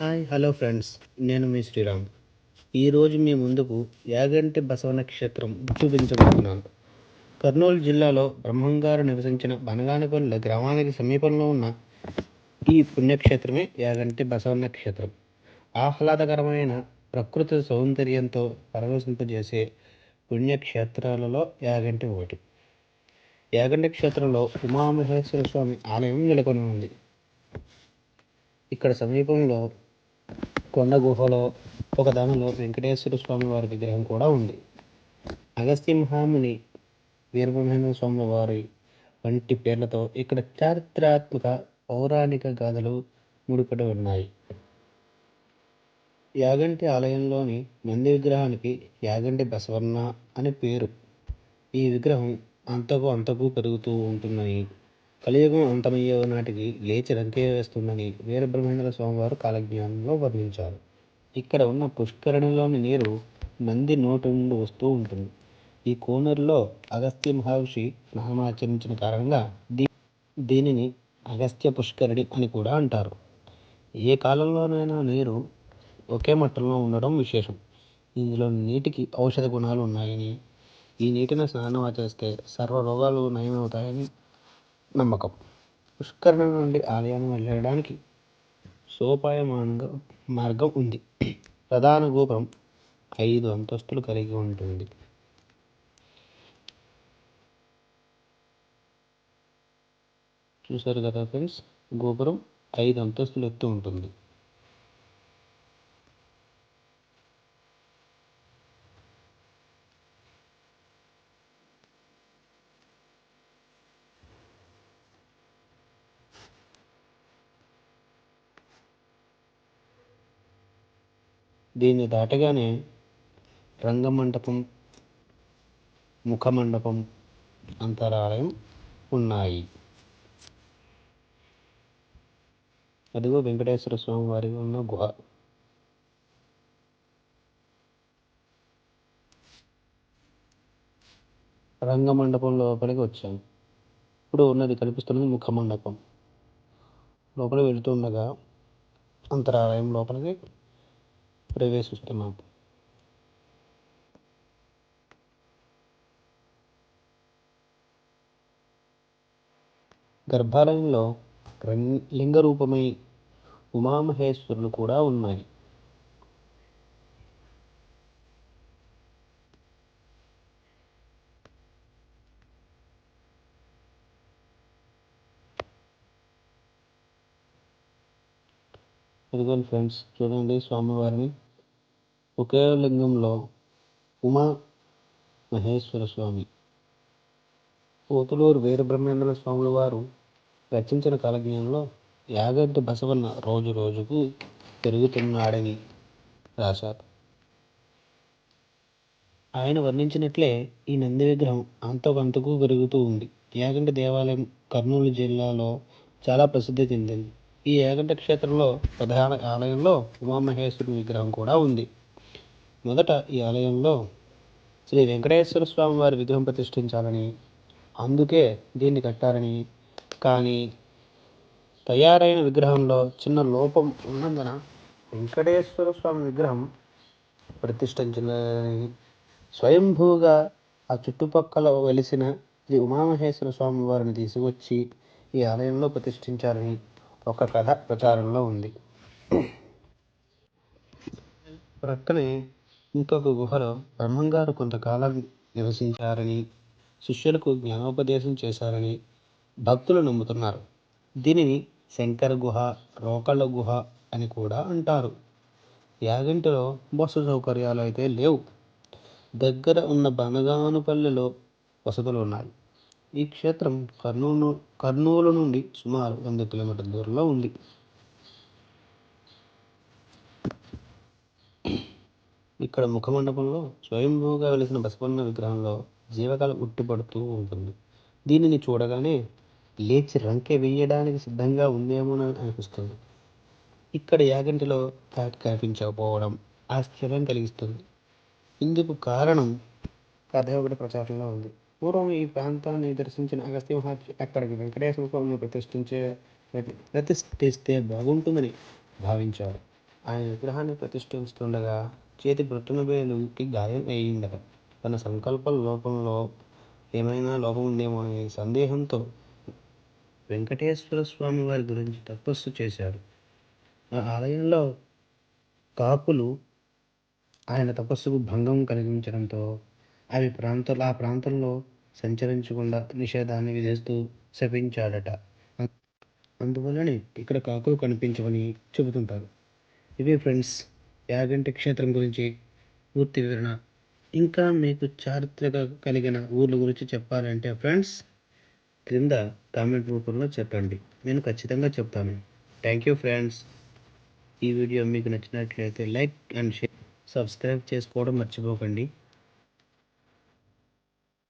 Hi hello friends. నేను మీ శ్రీరామ్. ఈరోజు మీ ముందుకు యాగంటి బసవ నక్షత్రం చూపించబోతున్నాను. కర్నూలు జిల్లాలో బ్రహ్మంగారు నివసించిన బనగానపల్లి గ్రామానికి సమీపంలో ఉన్న ఈ పుణ్యక్షేత్రమే యాగంటి బసవ నక్షత్రం ఆహ్లాదకరమైన ప్రకృతి సౌందర్యంతో పరవశింపజేసే పుణ్యక్షేత్రాలలో యాగంటి ఒకటి. యాగంటి క్షేత్రంలో ఉమామహేశ్వర స్వామి ఆలయం నెలకొని ఉంది. ఇక్కడ సమీపంలో కొండ గుహలో ఒక దానిలో వెంకటేశ్వర స్వామి వారి విగ్రహం కూడా ఉంది. అగస్త్య మహాముని వీరబ్రహ్మేంద్ర స్వామి వారి వంటి పేర్లతో ఇక్కడ చారిత్రాత్మక పౌరాణిక గాథలు ముడిపడి ఉన్నాయి. యాగంటి ఆలయంలోని నంది విగ్రహానికి యాగంటి బసవన్న అని పేరు. ఈ విగ్రహం అంతకు అంతకు పెరుగుతూ ఉంటుందని కలియుగం అంతమయ్యే నాటికి లేచి రంకే వేస్తుందని వీరబ్రహ్మేంద్ర స్వామివారు కాలజ్ఞానంలో వర్ణించారు. ఇక్కడ ఉన్న పుష్కరిణిలోని నీరు నంది నోటి నుండి వస్తూ ఉంటుంది. ఈ కోనేరులో అగస్త్య మహర్షి స్నానమాచరించిన కారణంగా దీ దీనిని అగస్త్య పుష్కరిణి అని కూడా అంటారు. ఏ కాలంలోనైనా నీరు ఒకే మట్టంలో ఉండడం విశేషం. ఇందులో నీటికి ఔషధ గుణాలు ఉన్నాయని ఈ నీటిని స్నానం ఆచరిస్తే సర్వ రోగాలు నయమవుతాయని నమ్మకం. పుష్కరణ నుండి ఆలయాన్ని వెళ్ళడానికి సోపాయమానంగా మార్గం మార్గం ఉంది. ప్రధాన గోపురం ఐదు అంతస్తులు కలిగి ఉంటుంది. చూసారు కదా ఫ్రెండ్స్ గోపురం ఐదు అంతస్తులు ఎత్తు ఉంటుంది. దీన్ని దాటగానే రంగమండపం ముఖమండపం అంతరాలయం ఉన్నాయి. అదిగో వెంకటేశ్వర స్వామి వారి ఉన్న గుహ. రంగమండపం లోపలికి వచ్చాము ఇప్పుడు ఉన్నది కనిపిస్తున్నది ముఖమండపం. లోపల వెళుతుండగా అంతరాలయం లోపలికి ప్రవేశిస్తున్నాం గర్భాలయంలో లింగ రూపమై ఉమామహేశ్వరులు కూడా ఉన్నాయి. ఇదిగోండి ఫ్రెండ్స్ చూడండి స్వామివారిని. ఒకే లింగంలో ఉమా మహేశ్వర స్వామి. పోతులూరు వీరబ్రహ్మేంద్ర స్వాముల వారు రచించిన కాలజ్ఞానంలో యాగంటి బసవన్న రోజు రోజుకు పెరుగుతున్నాడని రాశారు. ఆయన వర్ణించినట్లే ఈ నంది విగ్రహం అంతకంతకు పెరుగుతూ ఉంది. యాగంటి దేవాలయం కర్నూలు జిల్లాలో చాలా ప్రసిద్ధి చెందింది. ఈ ఏగంట క్షేత్రంలో ప్రధాన ఆలయంలో ఉమామహేశ్వరుని విగ్రహం కూడా ఉంది. మొదట ఈ ఆలయంలో శ్రీ వెంకటేశ్వర స్వామి వారి విగ్రహం ప్రతిష్ఠించాలని అందుకే దీన్ని కట్టారని. కానీ తయారైన విగ్రహంలో చిన్న లోపం ఉన్నందున వెంకటేశ్వర స్వామి విగ్రహం ప్రతిష్ఠించలేదని స్వయంభూగా ఆ చుట్టుపక్కల వెలిసిన శ్రీ ఉమామహేశ్వర స్వామి వారిని తీసుకొచ్చి ఈ ఆలయంలో ప్రతిష్ఠించారని ఒక కథ ప్రచారంలో ఉంది. ప్రక్కనే ఇంకొక గుహలో బ్రహ్మంగారు కొంతకాలం నివసించారని శిష్యులకు జ్ఞానోపదేశం చేశారని భక్తులు నమ్ముతున్నారు. దీనిని శంకర గుహ రోకళ్ళ గుహ అని కూడా అంటారు. యాగంటిలో బస్సు సౌకర్యాలు అయితే లేవు. దగ్గర ఉన్న బనగానుపల్లెలో వసతులు ఉన్నాయి. ఈ క్షేత్రం కర్నూలు కర్నూలు నుండి సుమారు వంద కిలోమీటర్ల దూరంలో ఉంది. ఇక్కడ ముఖమండపంలో స్వయంభూగా వెలిసిన బసవన్న విగ్రహంలో జీవకళ ఉట్టిపడుతూ ఉంటుంది. దీనిని చూడగానే లేచి రంకె వేయడానికి సిద్ధంగా ఉందేమోనని అనిపిస్తుంది. ఇక్కడ యాగంటిలో ఫ్యాట్ కనిపించకపోవడం ఆశ్చర్యం కలిగిస్తుంది. ఇందుకు కారణం కథ ఒకటి ప్రచారంలో ఉంది. పూర్వం ఈ ప్రాంతాన్ని దర్శించిన అగస్త్య మహర్షి అక్కడికి వెంకటేశ్వర స్వామిని ప్రతిష్ఠించే ప్రతిష్ఠిస్తే బాగుంటుందని భావించారు ఆయన విగ్రహాన్ని ప్రతిష్ఠిస్తుండగా చేతి బొటనవేలుకి గాయం అయిందట. తన సంకల్ప లోపంలో ఏమైనా లోపం ఉందేమో అనే సందేహంతో వెంకటేశ్వర స్వామి వారి గురించి తపస్సు చేశాడు. ఆ ఆలయంలో కాకులు ఆయన తపస్సుకు భంగం కలిగించడంతో అవి ప్రాంతాలు ఆ ప్రాంతంలో సంచరించకుండా నిషేధాన్ని విధిస్తూ శపించాడట. అందువల్లనే ఇక్కడ కాకులు కనిపించవని చెబుతుంటారు. ఇవి ఫ్రెండ్స్ యాగంటి క్షేత్రం గురించి పూర్తి వివరణ. ఇంకా మీకు చారిత్రక కలిగిన ఊర్ల గురించి చెప్పాలంటే ఫ్రెండ్స్ క్రింద కామెంట్ రూపంలో చెప్పండి. నేను ఖచ్చితంగా చెప్తాను. Thank you friends. ఈ వీడియో మీకు నచ్చినట్లయితే లైక్ అండ్ షేర్ సబ్స్క్రైబ్ చేసుకోవడం మర్చిపోకండి.